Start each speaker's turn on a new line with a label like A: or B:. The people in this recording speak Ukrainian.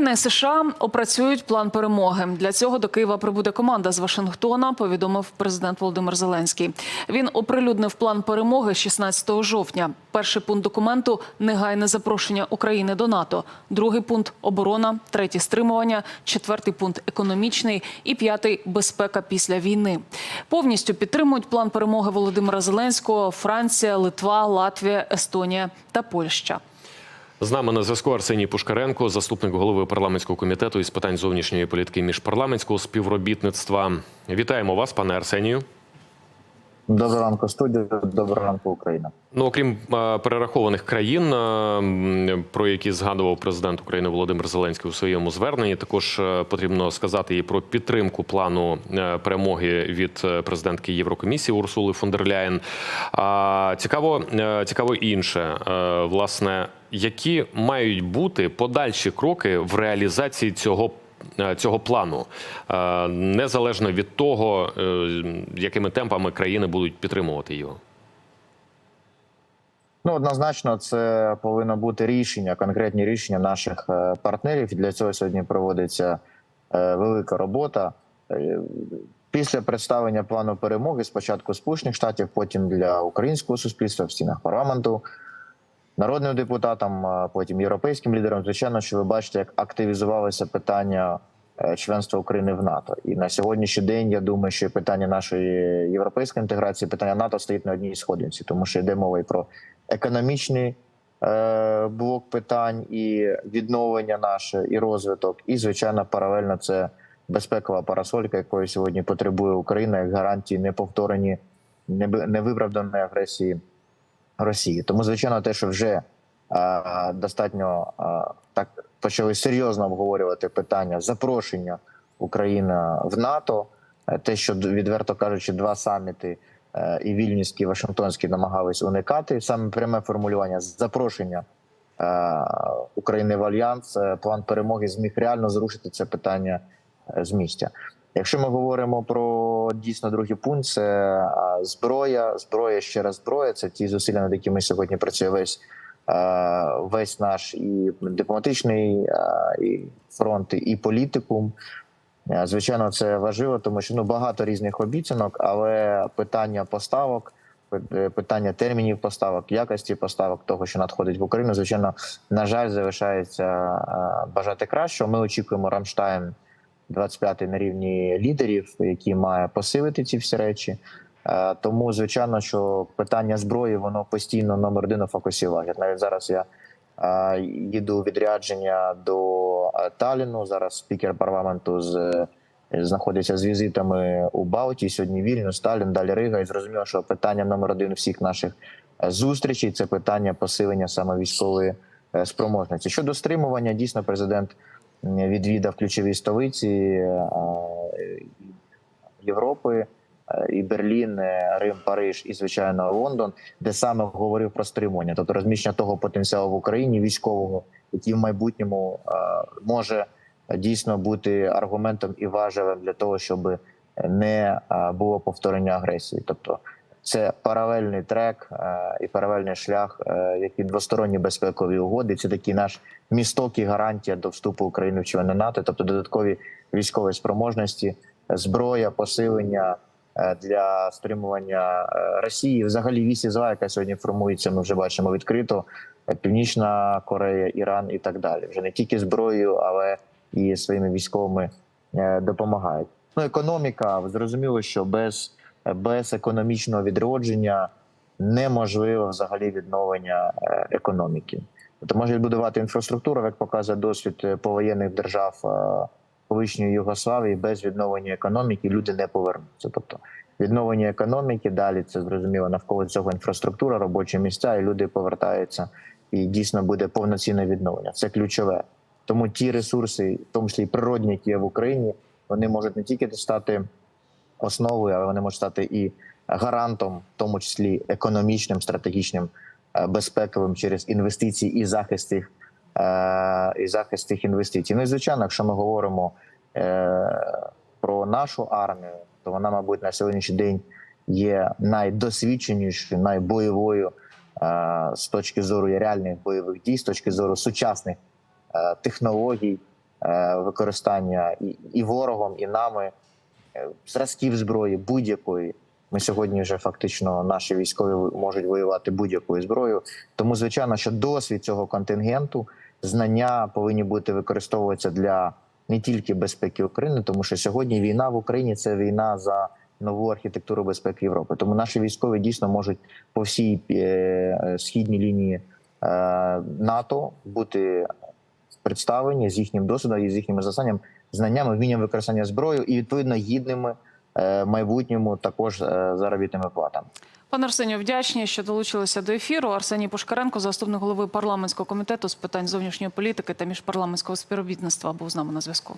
A: Україна і США опрацюють план перемоги. Для цього до Києва прибуде команда з Вашингтона. Повідомив президент Володимир Зеленський. Він оприлюднив план перемоги 16 жовтня. Перший пункт документу негайне запрошення України до НАТО. Другий пункт оборона, третій стримування, четвертий пункт економічний і п'ятий безпека після війни. Повністю підтримують план перемоги Володимира Зеленського Франція, Литва, Латвія, Естонія та Польща.
B: З нами на зв'язку Арсеній Пушкаренко, заступник голови парламентського комітету із питань зовнішньої політики і міжпарламентського співробітництва. Вітаємо вас, пане Арсенію.
C: Доброго ранку, студія. Доброго ранку, Україна.
B: Ну, окрім е, перерахованих країн, е, про які згадував президент України Володимир Зеленський у своєму зверненні, також е, потрібно сказати і про підтримку плану е, перемоги від е, президентки Єврокомісії Урсули фон дер Ляєн. А цікаво, е, цікаво інше, Е, власне, які мають бути подальші кроки в реалізації цього. Е, Цього плану е, незалежно від того, е, якими темпами країни будуть підтримувати його.
C: Ну однозначно, це повинно бути рішення, конкретні рішення наших партнерів. Для цього сьогодні проводиться велика робота. Після представлення плану перемоги спочатку Сполучених Штатів, потім для українського суспільства в стінах парламенту, народним депутатам, потім європейським лідерам. Звичайно, що ви бачите, як активізувалося питання е, членства України в НАТО. І на сьогоднішній день я думаю, що питання нашої європейської інтеграції, питання НАТО стоїть на одній сходинці, тому що йде мова і про економічний е, блок питань, і відновлення наше, і розвиток, і звичайно, паралельно це безпекова парасолька, якої сьогодні потребує Україна як гарантії неповторені, невиправданої агресії Росії. Тому, звичайно, те, що вже е, достатньо е, так почали серйозно обговорювати питання запрошення України в НАТО, е, те, що відверто кажучи, два саміти. е, І Вільнюський, і Вашингтонський намагались уникати саме пряме формулювання запрошення е, України в альянс. План перемоги зміг реально зрушити це питання з місця. Якщо ми говоримо про дійсно другий пункт, це зброя, зброя ще раз зброя. Це ті зусилля, над якими сьогодні працює весь весь наш і дипломатичний і фронт, і політикум. Звичайно, це важливо, тому що ну багато різних обіцянок, але питання поставок, е, питання термінів поставок, якості поставок, того, що надходить в Україну, звичайно, на жаль, залишається бажати кращого. Ми очікуємо Рамштайн 25 на рівні лідерів, який має посилити ці всі речі. Е, Тому, звичайно, що питання зброї воно постійно номер один у фокусі уваги. Навіть зараз я е, їду у відрядження до е, Таліну. Зараз спікер парламенту з знаходиться з візитами у Балтії. Сьогодні Вільнюс, Талін, далі Рига. І зрозуміло, що питання номер один всіх наших зустрічей це питання посилення саме військової спроможності. Щодо стримування, дійсно, президент відвідав ключові столиці е, Європи. е, І Берлін, е, Рим, Париж і звичайно Лондон, де саме говорив про стримування, тобто розміщення того потенціалу в Україні військового, який в майбутньому е, може дійсно бути аргументом і важелем для того, щоб не е, було повторення агресії. Тобто це паралельний трек е, і паралельний шлях, е, які двосторонні безпекові угоди. Це такий наш місток і гарантія до вступу України в члени НАТО, тобто додаткові військові спроможності, зброя, посилення е, для стримування Росії. Взагалі вісі зла, яка сьогодні формується, ми вже бачимо відкрито. Північна Корея, Іран і так далі. Вже не тільки зброєю, але і своїми військовими допомагають. Ну, економіка зрозуміло, що без, без економічного відродження неможливо взагалі відновлення е, економіки. Тобто може відбудувати інфраструктуру, як показує досвід е, повоєнних держав е, колишньої Югославії, без відновлення економіки люди не повернуться. Тобто відновлення економіки, далі це зрозуміло навколо цього інфраструктура, робочі місця, і люди повертаються, і дійсно буде повноцінне відновлення. Це ключове. Тому ті ресурси, в тому числі і природні, які є в Україні, вони можуть не тільки стати основою, але вони можуть стати і гарантом, в тому числі економічним, стратегічним, е, безпековим через інвестиції і захист цих, е, і захист цих інвестицій. Ну і звичайно, якщо ми говоримо е, про нашу армію, то вона, мабуть, на сьогоднішній день є найдосвідченішою, найбойовою з точки зору реальних бойових дій, з точки зору сучасних технологій, використання і, ворогом, і нами зразків зброї будь-якої. Ми сьогодні вже фактично наші військові можуть воювати будь-якою зброєю. Тому, звичайно, що досвід цього контингенту, знання повинні бути використовуватися для не тільки безпеки України, тому що сьогодні війна в Україні це війна за нову архітектуру безпеки Європи. Тому наші військові дійсно можуть по всій е, е, східній лінії е, НАТО бути представлені з їхнім досвідом і з їхніми застанням, знаннями, вмінням використання зброї і відповідно гідними е, майбутньому також е, заробітними платами.
A: Пане Арсенію, вдячні, що долучилися до ефіру. Арсеній Пушкаренко, заступник голови парламентського комітету з питань зовнішньої політики та міжпарламентського співробітництва, був з нами на зв'язку.